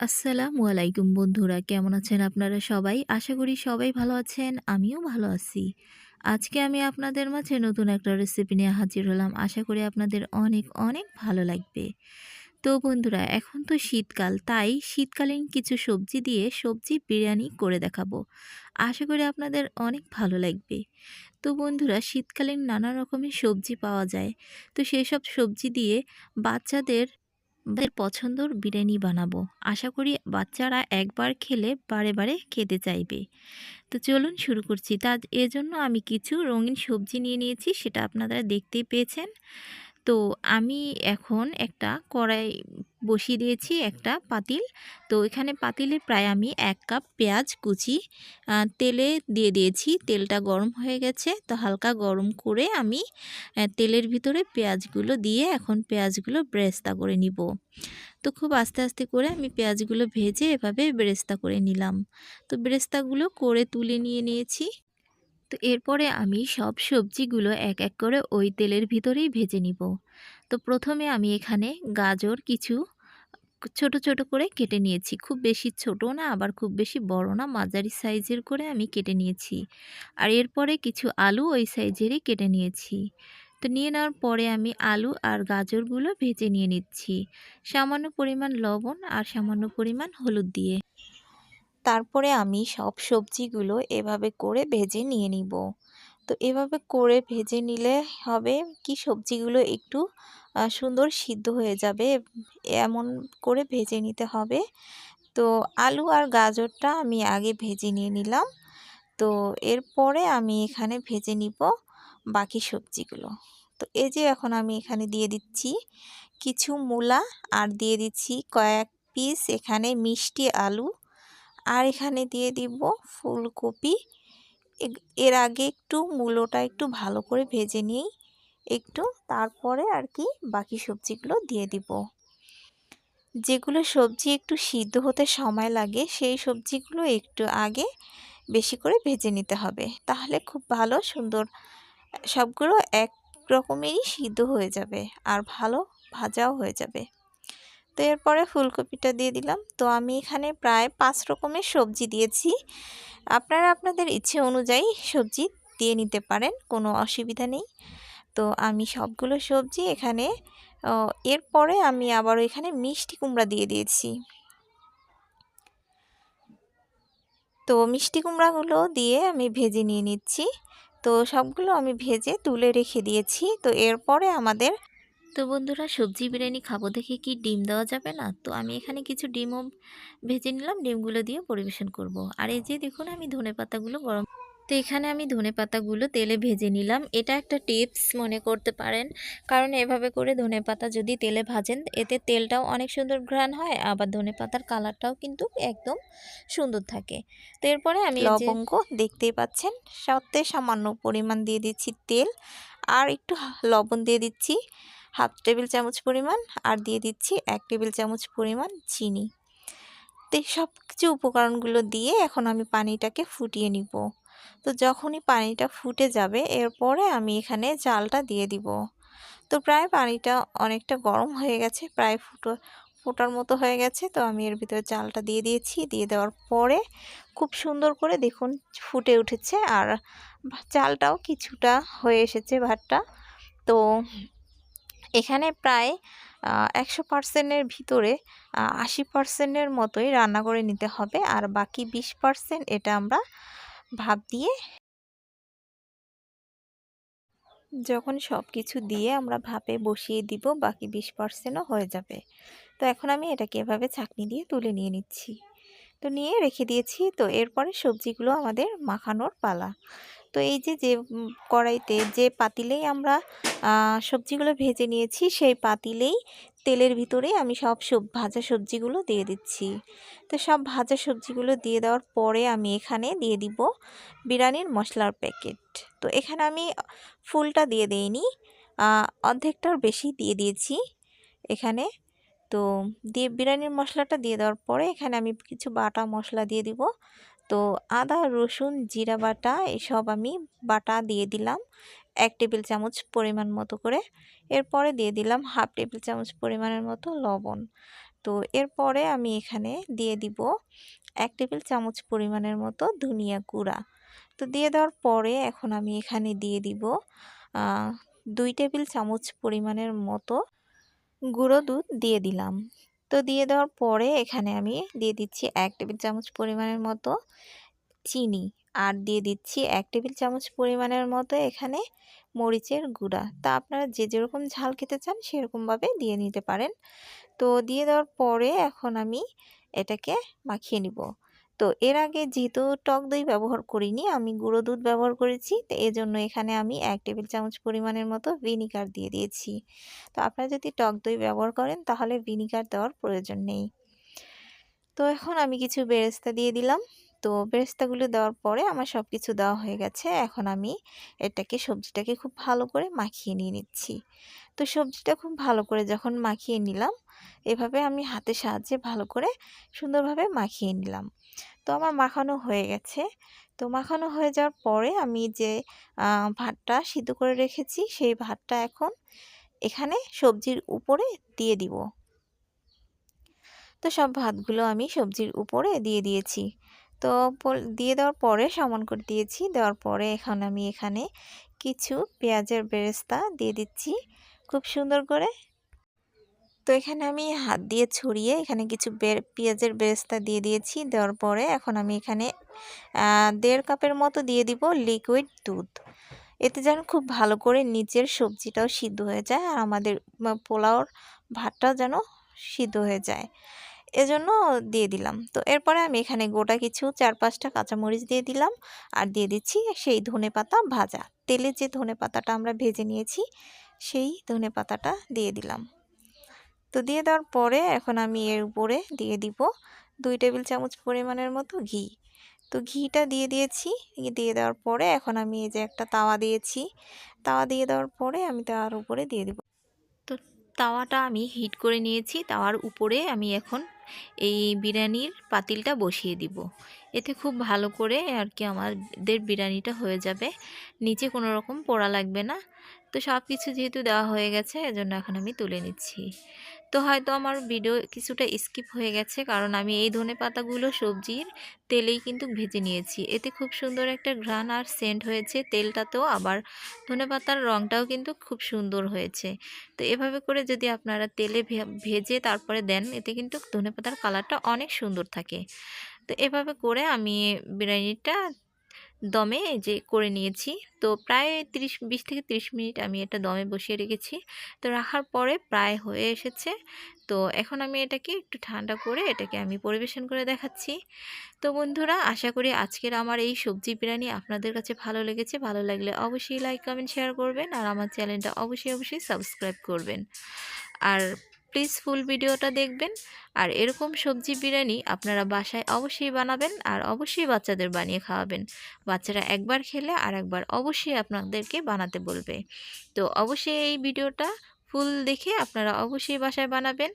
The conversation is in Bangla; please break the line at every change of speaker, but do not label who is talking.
আসসালামু আলাইকুম বন্ধুরা, কেমন আছেন আপনারা সবাই? আশা করি সবাই ভালো আছেন, আমিও ভালো আছি। আজকে আমি আপনাদের মাঝে নতুন একটা রেসিপি নিয়ে হাজির হলাম। আশা করি আপনাদের অনেক অনেক ভালো লাগবে। তো বন্ধুরা, এখন তো শীতকাল, তাই শীতকালীন কিছু সবজি দিয়ে সবজি বিরিয়ানি করে দেখাবো। আশা করি আপনাদের অনেক ভালো লাগবে। তো বন্ধুরা, শীতকালীন নানা রকমের সবজি পাওয়া যায়। তো সেই সব সবজি দিয়ে বাচ্চাদের ওদের পছন্দর বিরিয়ানি বানাবো। আশা করি বাচ্চারা একবার খেলে বারে বারে খেতে চাইবে। তো চলুন শুরু করছি। তা এজন্য আমি কিছু রঙিন সবজি নিয়ে নিয়েছি, সেটা আপনারা দেখতেই পেয়েছেন। তো আমি এখন একটা কড়াই বসিয়ে দিয়েছি একটা পাতিল। তো এখানে পাতিলে প্রায় আমি এক কাপ পেঁয়াজ কুচি তেলে দিয়ে দিয়েছি। তেলটা গরম হয়ে গেছে। তো হালকা গরম করে আমি তেলের ভিতরে পেঁয়াজগুলো দিয়ে এখন পেঁয়াজগুলো ব্রেস্তা করে নিব। তো খুব আস্তে আস্তে করে আমি পেঁয়াজগুলো ভেজে এভাবে বেরেস্তা করে নিলাম। তো বেরেস্তাগুলো করে তুলে নিয়ে নিয়েছি। তো এরপরে আমি সব সবজিগুলো এক এক করে ওই তেলের ভিতরেই ভেজে নিব। তো প্রথমে আমি এখানে গাজর, কিছু ছোট ছোট করে কেটে নিয়েছি। খুব বেশি ছোট না, আবার খুব বেশি বড় না। মাঝারি সাইজের করে আমি কেটে নিয়েছি। আর এরপরে কিছু আলু ওই সাইজেরই কেটে নিয়েছি। তো নিয়ে নেওয়ার পরে আমি আলু আর গাজরগুলো ভেজে নিয়ে নিচ্ছি। সামান্য পরিমাণ লবণ আর সামান্য পরিমাণ হলুদ দিয়ে। তারপরে আমি সব সবজিগুলো এভাবে করে ভেজে নিয়ে নিব। তো এভাবে করে ভেজে নিলে হবে কি সবজিগুলো একটু সুন্দর সিদ্ধ হয়ে যাবে। এমন করে ভেজে নিতে হবে। তো আলু আর গাজরটা আমি আগে ভেজে নিয়ে নিলাম। তো এরপরে আমি এখানে ভেজে নিব বাকি সবজিগুলো। তো এই যে এখন আমি এখানে দিয়ে দিচ্ছি কিছু মূলা আর দিয়ে দিচ্ছি কয়েক পিস এখানে মিষ্টি আলু। আর এখানে দিয়ে দিব ফুলকপি এর আগে একটু মূলোটা একটু ভালো করে ভেজে নিই। একটু তারপরে আর কি বাকি সবজিগুলো দিয়ে দিব। যেগুলো সবজি একটু সিদ্ধ হতে সময় লাগে, সেই সবজিগুলো একটু আগে বেশি করে ভেজে নিতে হবে। তাহলে খুব ভালো, সুন্দর, সবগুলো এক রকমেরই সিদ্ধ হয়ে যাবে আর ভালো ভাজাও হয়ে যাবে। তো এরপরে ফুলকপিটা দিয়ে দিলাম। তো আমি এখানে প্রায় পাঁচ রকমের সবজি দিয়েছি। আপনারা আপনাদের ইচ্ছে অনুযায়ী সবজি দিয়ে নিতে পারেন, কোনো অসুবিধা নেই। তো আমি সবগুলো সবজি এখানে এরপরে আমি আবারও এখানে মিষ্টি কুমড়া দিয়ে দিয়েছি। তো মিষ্টি কুমড়াগুলো দিয়ে আমি ভেজে নিয়ে নিচ্ছি। তো সবগুলো আমি ভেজে তুলে রেখে দিয়েছি। তো এরপরে আমাদের তো বন্ধুরা সবজি বিরিয়ানি খাব দেখে কি ডিম দেওয়া যাবে না? তো আমি এখানে কিছু ডিমও ভেজে নিলাম, ডিমগুলো দিয়ে পরিবেশন করব। আর এই যে দেখুন আমি ধনে পাতাগুলো গরম তো এখানে আমি ধনে পাতাগুলো তেলে ভেজে নিলাম। এটা একটা টিপস মনে করতে পারেন, কারণ এভাবে করে ধনে পাতা যদি তেলে ভাজেন, এতে তেলটাও অনেক সুন্দর ঘ্রাণ হয়, আবার ধনে পাতার কালারটাও কিন্তু একদম সুন্দর থাকে। তো এরপরে আমি লবঙ্গ দেখতেই পাচ্ছেন সত্যি সামান্য পরিমাণ দিয়ে দিচ্ছি তেল, আর একটু লবণ দিয়ে দিচ্ছি। হাফ টেবিল চামচ পরিমাণ আর দিয়ে দিচ্ছি এক টেবিল চামচ পরিমাণ চিনি। তো সব কিছু উপকরণগুলো দিয়ে এখন আমি পানিটাকে ফুটিয়ে নিব। তো যখনই পানিটা ফুটে যাবে এরপরে আমি এখানে জালটা দিয়ে দিব। তো প্রায় পানিটা অনেকটা গরম হয়ে গেছে, প্রায় ফুটো, ফোটার মতো হয়ে গেছে। তো আমি এর ভিতরে চালটা দিয়ে দিয়েছি। দিয়ে দেওয়ার পরে খুব সুন্দর করে দেখুন ফুটে উঠেছে আর চালটাও কিছুটা হয়ে এসেছে ভাতটা। তো এখানে প্রায় একশো পার্সেন্টের ভিতরে আশি পার্সেন্টের মতোই রান্না করে নিতে হবে। আর বাকি বিশ পার্সেন্ট এটা আমরা ভাব দিয়ে যখন সব কিছু দিয়ে আমরা ভাপে বসিয়ে দিব, বাকি বিশ পার্সেন্টও হয়ে যাবে। তো এখন আমি এটাকে এভাবে ছাঁকনি দিয়ে তুলে নিয়ে নিচ্ছি। তো নিয়ে রেখে দিয়েছি। তো এরপরে সবজিগুলো আমাদের মাখানোর পালা। তো এই যে যে কড়াইতে যে পাতিলেই আমরা সবজিগুলো ভেজে নিয়েছি, সেই পাতিলেই তেলের ভিতরেই আমি সব সব, ভাজা সবজিগুলো দিয়ে দিচ্ছি। তো সব ভাজা সবজিগুলো দিয়ে দেওয়ার পরে আমি এখানে দিয়ে দিব বিরিয়ানির মশলার প্যাকেট। তো এখানে আমি ফুলটা দিয়ে দিইনি অর্ধেকটার বেশি দিয়ে দিয়েছি এখানে। তো দিয়ে বিরিয়ানির মশলাটা দিয়ে দেওয়ার পরে এখানে আমি কিছু বাটা মশলা দিয়ে দিব। তো আদা, রসুন, জিরা বাটা এসব আমি বাটা দিয়ে দিলাম। এক টেবিল চামচ পরিমাণ মতো করে। এরপরে দিয়ে দিলাম হাফ টেবিল চামচ পরিমাণের মতো লবণ। তো এরপরে আমি এখানে দিয়ে দিব এক টেবিল চামচ পরিমাণের মতো ধনিয়া গুঁড়া। তো দিয়ে দেওয়ার পরে এখন আমি এখানে দিয়ে দিব দুই টেবিল চামচ পরিমাণের মতো গুঁড়ো দুধ দিয়ে দিলাম। তো দিয়ে দেওয়ার পরে এখানে আমি দিয়ে দিচ্ছি এক টেবিল চামচ পরিমাণের মতো চিনি। আর দিয়ে দিচ্ছি এক টেবিল চামচ পরিমাণের মতো এখানে মরিচের গুঁড়া। তা আপনারা যে যেরকম ঝাল খেতে চান সেরকমভাবে দিয়ে নিতে পারেন। তো দিয়ে দেওয়ার পরে এখন আমি এটাকে মাখিয়ে নিব। তো এর আগে যেহেতু টক দই ব্যবহার করিনি, আমি গুঁড়ো দুধ ব্যবহার করেছি। তো এজন্য এখানে আমি এক টেবিল চামচ পরিমাণের মতো ভিনিগার দিয়ে দিয়েছি। তো আপনারা যদি টক দই ব্যবহার করেন, তাহলে ভিনিগার দেওয়ার প্রয়োজন নেই। তো এখন আমি কিছু বেরেস্তা দিয়ে দিলাম। তো বেরেস্তাগুলো দেওয়ার পরে আমার সব কিছু দেওয়া হয়ে গেছে। এখন আমি এটাকে, সবজিটাকে খুব ভালো করে মাখিয়ে নিয়ে নিচ্ছি। তো সবজিটা খুব ভালো করে যখন মাখিয়ে নিলাম, এভাবে আমি হাতের সাহায্যে ভালো করে সুন্দরভাবে মাখিয়ে নিলাম। তো আমার মাখানো হয়ে গেছে। তো মাখানো হয়ে যাওয়ার পরে আমি যে ভাতটা সিদ্ধ করে রেখেছি, সেই ভাতটা এখন এখানে সবজির উপরে দিয়ে দিব। তো সব ভাতগুলো আমি সবজির উপরে দিয়ে দিয়েছি। তো দিয়ে দেওয়ার পরে সমান করে দিয়েছি। দেওয়ার পরে এখন আমি এখানে কিছু পেঁয়াজের বেরেস্তা দিয়ে দিচ্ছি খুব সুন্দর করে। তো এখানে আমি হাত দিয়ে ছড়িয়ে এখানে কিছু পেঁয়াজের বেরেস্তা দিয়ে দিয়েছি। দেওয়ার পরে এখন আমি এখানে দেড় কাপের মতো দিয়ে দিব লিকুইড দুধ। এতে যেন খুব ভালো করে নিচের সবজিটাও সিদ্ধ হয়ে যায় আর আমাদের, পোলাওর ভাতটাও যেন সিদ্ধ হয়ে যায়। এজন্য দিয়ে দিলাম। তো এরপরে আমি এখানে গোটা কিছু চার পাঁচটা কাঁচামরিচ দিয়ে দিলাম। আর দিয়ে দিচ্ছি সেই ধনে পাতা ভাজা। তেলে যে ধনে পাতাটা আমরা ভেজে নিয়েছি, সেই ধনে পাতাটা দিয়ে দিলাম। তো দিয়ে দেওয়ার পরে এখন আমি এর উপরে দিয়ে দিব দুই টেবিল চামচ পরিমাণের মতো ঘি। তো ঘিটা দিয়ে দিয়েছি। দিয়ে দেওয়ার পরে এখন আমি এই যে একটা তাওয়া দিয়েছি। তাওয়া দিয়ে দেওয়ার পরে আমি তাওয়ার উপরে দিয়ে দিব। তো তাওয়াটা আমি হিট করে নিয়েছি। তাওয়ার উপরে আমি এখন এই বিরিয়ানির পাতিলটা বসিয়ে দিব। এতে খুব ভালো করে আর কি আমাদের বিরিয়ানিটা হয়ে যাবে। নিচে কোনো রকম পোড়া লাগবে না। তো সব কিছু যেহেতু দেওয়া হয়ে গেছে, এজন্য এখন আমি তুলে নিচ্ছি। তো হয়তো আমার ভিডিও কিছুটা স্কিপ হয়ে গেছে, কারণ আমি এই ধনে পাতাগুলো সবজির তেলেই কিন্তু ভেজে নিয়েছি। এতে খুব সুন্দর একটা ঘ্রাণ আর সেন্ট হয়েছে তেলটাতেও আবার ধনে পাতার রঙটাও কিন্তু খুব সুন্দর হয়েছে। তো এভাবে করে যদি আপনারা তেলে ভেজে তারপরে দেন, এতে কিন্তু ধনে পাতার কালারটা অনেক সুন্দর থাকে। তো এভাবে করে আমি বিরিয়ানিটা দমে যে করে নিয়েছি। তো প্রায় তিরিশ, বিশ থেকে তিরিশ মিনিট আমি এটা দমে বসিয়ে রেখেছি। তো রাখার পরে প্রায় হয়ে এসেছে। তো এখন আমি এটাকে একটু ঠান্ডা করে এটাকে আমি পরিবেশন করে দেখাচ্ছি। তো বন্ধুরা, আশা করি আজকের আমার এই সবজি বিরিয়ানি আপনাদের কাছে ভালো লেগেছে। ভালো লাগলে অবশ্যই লাইক কমেন্ট শেয়ার করবেন। আর আমার চ্যানেলটা অবশ্যই অবশ্যই সাবস্ক্রাইব করবেন। আর প্লিজ ফুল ভিডিওটা দেখবেন। আর এরকম সবজি বিরিয়ানি আপনারা বাসায় অবশ্যই বানাবেন আর অবশ্যই বাচ্চাদের বানিয়ে খাওয়াবেন। বাচ্চারা একবার খেলে আর একবার অবশ্যই আপনাদেরকে বানাতে বলবে। তো অবশ্যই এই ভিডিওটা ফুল দেখে আপনারা অবশ্যই বাসায় বানাবেন।